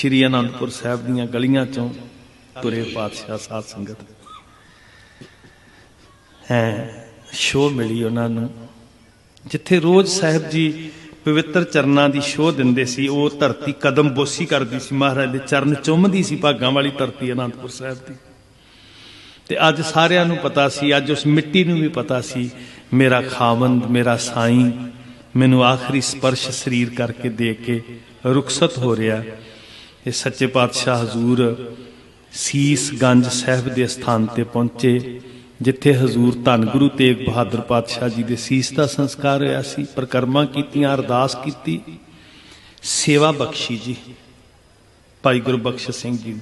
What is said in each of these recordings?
ਸ਼੍ਰੀ ਅਨੰਦਪੁਰ ਸਾਹਿਬ ਦੀਆਂ ਗਲੀਆਂ ਚੋਂ ਤੁਰੇ ਪਾਤਸ਼ਾਹ ਸਾਧ ਸੰਗਤ। ਹੈ ਸ਼ੋ ਮਿਲੀ ਉਹਨਾਂ ਨੂੰ। ਜਿੱਥੇ ਰੋਜ਼ ਸਾਹਿਬ ਜੀ ਪਵਿੱਤਰ ਚਰਨਾਂ ਦੀ ਸ਼ੋਹ ਦਿੰਦੇ ਸੀ, ਉਹ ਧਰਤੀ ਕਦਮ ਬੋਸੀ ਕਰਦੀ ਸੀ। ਮਹਾਰਾਜ ਦੇ ਚਰਨ ਚੁੰਮਦੀ ਸੀ ਭਾਗਾਂ ਵਾਲੀ ਧਰਤੀ ਅਨੰਦਪੁਰ ਸਾਹਿਬ ਦੀ। ਤੇ ਅੱਜ ਸਾਰਿਆਂ ਨੂੰ ਪਤਾ ਸੀ, ਅੱਜ ਉਸ ਮਿੱਟੀ ਨੂੰ ਵੀ ਪਤਾ ਸੀ, ਮੇਰਾ ਖਾਵੰਦ, ਮੇਰਾ ਸਾਈਂ, ਮੈਨੂੰ ਆਖਰੀ ਸਪਰਸ਼ ਸਰੀਰ ਕਰਕੇ ਦੇ ਕੇ ਰੁਖਸਤ ਹੋ ਰਿਹਾ। ਇਹ ਸੱਚੇ ਪਾਤਸ਼ਾਹ ਹਜ਼ੂਰ ਸੀਸ ਗੰਜ ਸਾਹਿਬ ਦੇ ਸਥਾਨ ਤੇ ਪਹੁੰਚੇ ਜਿੱਥੇ ਹਜ਼ੂਰ ਧੰਨ ਗੁਰੂ ਤੇਗ ਬਹਾਦਰ ਪਾਤਸ਼ਾਹ ਜੀ ਦੇ ਸੀਸ ਦਾ ਸੰਸਕਾਰ ਹੋਇਆ ਸੀ ਪ੍ਰਕਰਮਾ ਕੀਤੀਆਂ ਅਰਦਾਸ ਕੀਤੀ ਸੇਵਾ ਬਖਸ਼ੀ ਜੀ ਭਾਈ ਗੁਰਬਖਸ਼ ਸਿੰਘ ਜੀ ਨੂੰ।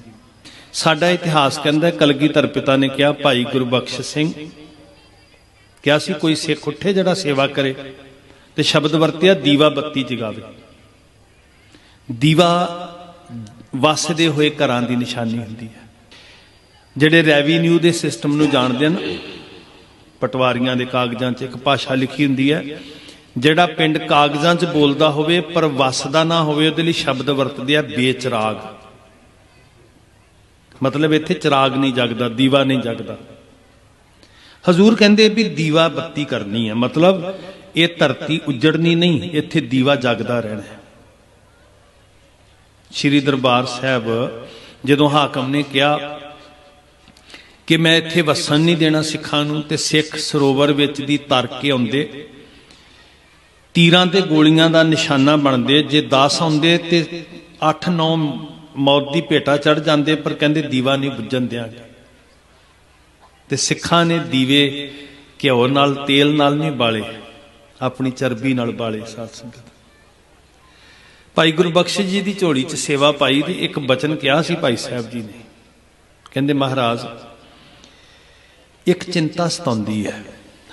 ਸਾਡਾ ਇਤਿਹਾਸ ਕਹਿੰਦਾ ਹੈ, ਕਲਗੀਧਰ ਪਿਤਾ ਨੇ ਕਿਹਾ ਭਾਈ ਗੁਰਬਖਸ਼ ਸਿੰਘ ਕਿਹਾ ਸੀ ਕੋਈ ਸਿੱਖ ਉੱਠੇ ਜਿਹੜਾ ਸੇਵਾ ਕਰੇ ਤੇ ਸ਼ਬਦ ਵਰਤਿਆ ਦੀਵਾ ਬੱਤੀ ਜਗਾਵੇ ਦੀਵਾ ਵਸਦੇ ਹੋਏ ਘਰਾਂ ਦੀ ਨਿਸ਼ਾਨੀ ਹੁੰਦੀ ਹੈ। ਜਿਹੜੇ ਰੈਵਨਿਊ ਦੇ ਸਿਸਟਮ ਨੂੰ ਜਾਣਦੇ ਹਨ, ਪਟਵਾਰੀਆਂ ਦੇ ਕਾਗਜ਼ਾਂ 'ਚ ਇੱਕ ਭਾਸ਼ਾ ਲਿਖੀ ਹੁੰਦੀ ਹੈ, ਜਿਹੜਾ ਪਿੰਡ ਕਾਗਜ਼ਾਂ 'ਚ ਬੋਲਦਾ ਹੋਵੇ ਪਰ ਵਸਦਾ ਨਾ ਹੋਵੇ, ਉਹਦੇ ਲਈ ਸ਼ਬਦ ਵਰਤਦੇ ਆ, ਬੇਚਰਾਗ। ਮਤਲਬ ਇੱਥੇ ਚਿਰਾਗ ਨਹੀਂ ਜਗਦਾ, ਦੀਵਾ ਨਹੀਂ ਜਗਦਾ। ਹਜ਼ੂਰ ਕਹਿੰਦੇ ਵੀ ਦੀਵਾ ਬੱਤੀ ਕਰਨੀ ਹੈ, ਮਤਲਬ ਇਹ ਧਰਤੀ ਉਜੜਨੀ ਨਹੀਂ, ਇੱਥੇ ਦੀਵਾ ਜਗਦਾ ਰਹਿਣਾ ਹੈ। ਸ਼੍ਰੀ ਦਰਬਾਰ ਸਾਹਿਬ, ਜਦੋਂ ਹਾਕਮ ਨੇ ਕਿਹਾ ਕਿ ਮੈਂ ਇੱਥੇ ਵਸਣ ਨਹੀਂ ਦੇਣਾ ਸਿੱਖਾਂ ਨੂੰ, ਤੇ ਸਿੱਖ ਸਰੋਵਰ ਵਿੱਚ ਦੀ ਤਰ ਕੇ ਆਉਂਦੇ। ਤੀਰਾਂ ਤੇ ਗੋਲੀਆਂ ਦਾ ਨਿਸ਼ਾਨਾ ਬਣਦੇ, ਜੇ 10 ਆਉਂਦੇ ਤੇ 8-9 ਮੌਤ ਦੀ ਭੇਟਾ ਚੜ ਜਾਂਦੇ, ਪਰ ਕਹਿੰਦੇ ਦੀਵਾ ਨਹੀਂ ਬੁੱਝਣ ਦਿਆਂਗੇ ਤੇ ਸਿੱਖਾਂ ਨੇ ਦੀਵੇ ਘਿਓ ਨਾਲ, ਤੇਲ ਨਾਲ ਨਹੀਂ ਬਾਲੇ, ਆਪਣੀ ਚਰਬੀ ਨਾਲ ਬਾਲੇ ਸਾਧ ਸੰਗਤ। ਭਾਈ ਗੁਰਬਖਸ਼ ਜੀ ਦੀ ਝੋਲੀ 'ਚ ਸੇਵਾ ਪਾਈ ਦੀ ਇੱਕ ਬਚਨ ਕਿਹਾ ਸੀ ਭਾਈ ਸਾਹਿਬ ਜੀ ਨੇ। ਕਹਿੰਦੇ, ਮਹਾਰਾਜ, ਇੱਕ ਚਿੰਤਾ ਸਤਾਉਂਦੀ ਹੈ।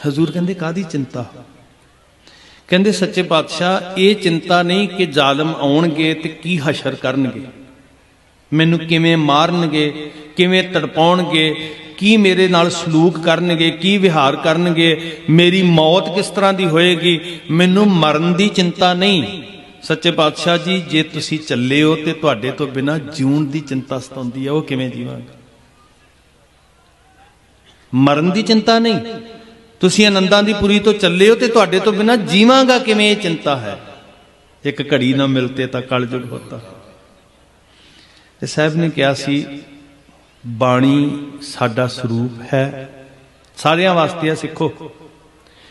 ਹਜ਼ੂਰ ਕਹਿੰਦੇ ਕਾਦੀ ਚਿੰਤਾ? ਕਹਿੰਦੇ, ਸੱਚੇ ਪਾਤਸ਼ਾਹ, ਇਹ ਚਿੰਤਾ ਨਹੀਂ ਕਿ ਜ਼ਾਲਮ ਆਉਣਗੇ ਤੇ ਕੀ ਹਸ਼ਰ ਕਰਨਗੇ। ਮੈਨੂੰ ਕਿਵੇਂ ਮਾਰਨਗੇ, ਕਿਵੇਂ ਤੜਪਾਉਣਗੇ, ਕੀ ਮੇਰੇ ਨਾਲ ਸਲੂਕ ਕਰਨਗੇ, ਕੀ ਵਿਹਾਰ ਕਰਨਗੇ, ਮੇਰੀ ਮੌਤ ਕਿਸ ਤਰ੍ਹਾਂ ਦੀ ਹੋਏਗੀ? ਮੈਨੂੰ ਮਰਨ ਦੀ ਚਿੰਤਾ ਨਹੀਂ। ਸੱਚੇ ਪਾਤਸ਼ਾਹ ਜੀ, ਜੇ ਤੁਸੀਂ ਚੱਲੇ ਹੋ ਤੇ ਤੁਹਾਡੇ ਤੋਂ ਬਿਨਾ ਜਿਉਣ ਦੀ ਚਿੰਤਾ ਸਤਾਉਂਦੀ ਹੈ ਉਹ ਕਿਵੇਂ ਜੀਵਾਂਗੇ? ਮਰਨ ਦੀ ਚਿੰਤਾ ਨਹੀਂ। ਤੁਸੀਂ ਆਨੰਦਾਂ ਦੀ ਪੁਰੀ ਤੋਂ ਚੱਲੇ ਹੋ ਤੇ ਤੁਹਾਡੇ ਤੋਂ ਬਿਨਾ ਜੀਵਾਂਗਾ ਕਿਵੇਂ ਇਹ ਚਿੰਤਾ ਹੈ? ਇੱਕ ਘੜੀ ਨਾ ਮਿਲਤੇ ਤਾਂ ਕਲਯੁਗ ਹੋਤਾ। ਤੇ ਸਾਹਿਬ ਨੇ ਕਿਹਾ ਸੀ, ਬਾਣੀ ਸਾਡਾ ਸਰੂਪ ਹੈ। ਸਾਰਿਆਂ ਵਾਸਤੇ ਆ ਸਿੱਖੋ।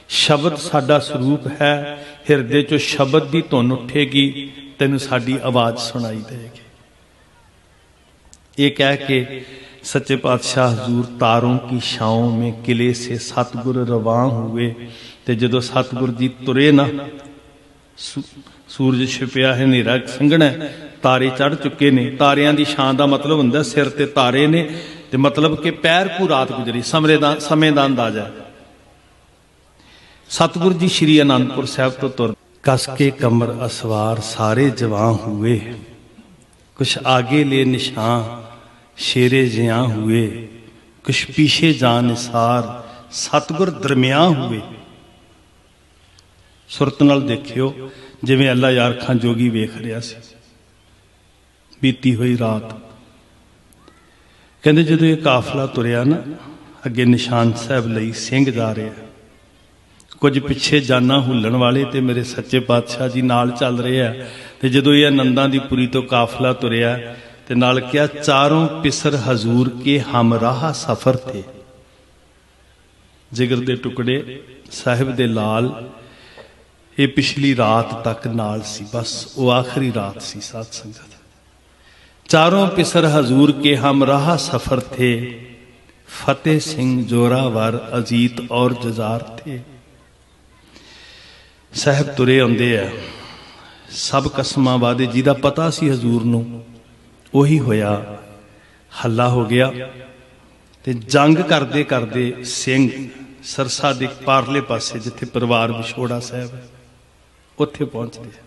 ਸ਼ਬਦ ਸਾਡਾ ਸਰੂਪ ਹੈ। ਹਿਰਦੇ ਚੋਂ ਸ਼ਬਦ ਦੀ ਧੁਨ ਉੱਠੇਗੀ ਤੈਨੂੰ ਸਾਡੀ ਆਵਾਜ਼ ਸੁਣਾਈ ਦੇਗੀ ਇਹ ਕਹਿ ਕੇ सच्चे पातशाह हजूर तारों की छाओं में किले से सतगुर रवां हुए ਤੇ ਜਦੋਂ ਸਤਗੁਰ ਜੀ ਤੁਰੇ ਨਾ ਸੂ- ਸੂਰਜ ਛਿਪਿਆ ਹੈ ਹਨੇਰਾ ਸੰਘਣਾ ਹੈ, ਤਾਰੇ ਚੜ ਚੁੱਕੇ ਨੇ ਤਾਰਿਆਂ ਦੀ ਛਾਂ ਦਾ ਮਤਲਬ ਹੁੰਦਾ ਸਿਰ ਤੇ ਤਾਰੇ ਨੇ ਤੇ ਮਤਲਬ ਕਿ ਪੈਰ ਪੂ ਰਾਤ ਗੁਜ਼ਰੀ ਸਮੇਂ ਦਾ ਸਮੇਂ ਦਾ ਅੰਦਾਜ਼ਾ ਹੈ। ਸਤਿਗੁਰ ਜੀ ਸ਼੍ਰੀ ਅਨੰਦਪੁਰ ਸਾਹਿਬ ਤੋਂ ਤੁਰ ਕਸ ਕੇ ਕਮਰ ਅਸਵਾਰ ਸਾਰੇ ਜਵਾਂ ਹੋਏ ਕੁਛ ਆਗੇ ਲੈ ਨਿਸ਼ਾਨ ਸ਼ੇਰੇ ਜਿਆਂ ਹੋਏ। ਕੁਛ ਪੀਛੇ ਜਾਂ ਨਿਸਾਰ ਸਤਿਗੁਰ ਦਰਮਿਆਨ ਹੋਏ। ਸੁਰਤ ਨਾਲ ਦੇਖਿਓ, ਜਿਵੇਂ ਅੱਲਾ ਯਾਰ ਖਾਂ ਜੋਗੀ ਵੇਖ ਰਿਹਾ ਸੀ। ਬੀਤੀ ਹੋਈ ਰਾਤ। ਕਹਿੰਦੇ ਜਦੋਂ ਇਹ ਕਾਫਲਾ ਤੁਰਿਆ ਨਾ, ਅੱਗੇ ਨਿਸ਼ਾਨ ਸਾਹਿਬ ਲਈ ਸਿੰਘ ਜਾ ਰਿਹਾ। ਕੁਝ ਪਿੱਛੇ ਜਾਨਾ ਹੁੱਲਣ ਵਾਲੇ ਤੇ ਮੇਰੇ ਸੱਚੇ ਪਾਤਸ਼ਾਹ ਜੀ ਨਾਲ ਚੱਲ ਰਹੇ ਆ। ਤੇ ਜਦੋਂ ਇਹ ਆਨੰਦਾਂ ਦੀ ਪੁਰੀ ਤੋਂ ਕਾਫਲਾ ਤੁਰਿਆ ਤੇ ਨਾਲ ਕਿਹਾ, ਚਾਰੋਂ ਪਿਸਰ ਹਜ਼ੂਰ ਕੇ ਹਮਰਾਹ ਸਫ਼ਰ ਤੇ। ਜਿਗਰ ਦੇ ਟੁਕੜੇ, ਸਾਹਿਬ ਦੇ ਲਾਲ, ਇਹ ਪਿਛਲੀ ਰਾਤ ਤੱਕ ਨਾਲ ਸੀ। ਬਸ ਉਹ ਆਖਰੀ ਰਾਤ ਸੀ ਸਾਧ ਸੰਗਤ। ਚਾਰੋਂ ਪਿਸਰ ਹਜ਼ੂਰ ਕੇ ਹਮਰਾਹ ਸਫ਼ਰ ਥੇ ਫਤਿਹ ਸਿੰਘ ਜੋਰਾਵਰ ਅਜੀਤ ਔਰ ਜਜ਼ਾਰ ਥੇ ਸਾਹਿਬ ਤੁਰੇ ਆਉਂਦੇ ਆ। ਸਭ ਕਸਮਾਂ ਵਾਦੇ ਜਿਹਦਾ ਪਤਾ ਸੀ ਹਜ਼ੂਰ ਨੂੰ, ਉਹੀ ਹੋਇਆ। ਹੱਲਾ ਹੋ ਗਿਆ ਤੇ ਜੰਗ ਕਰਦੇ ਕਰਦੇ ਸਿੰਘ ਸਰਸਾ ਦੇ ਪਾਰਲੇ ਪਾਸੇ ਜਿੱਥੇ ਪਰਿਵਾਰ ਵਿਛੋੜਾ ਸਾਹਿਬ ਉੱਥੇ ਪਹੁੰਚਦੇ ਆ।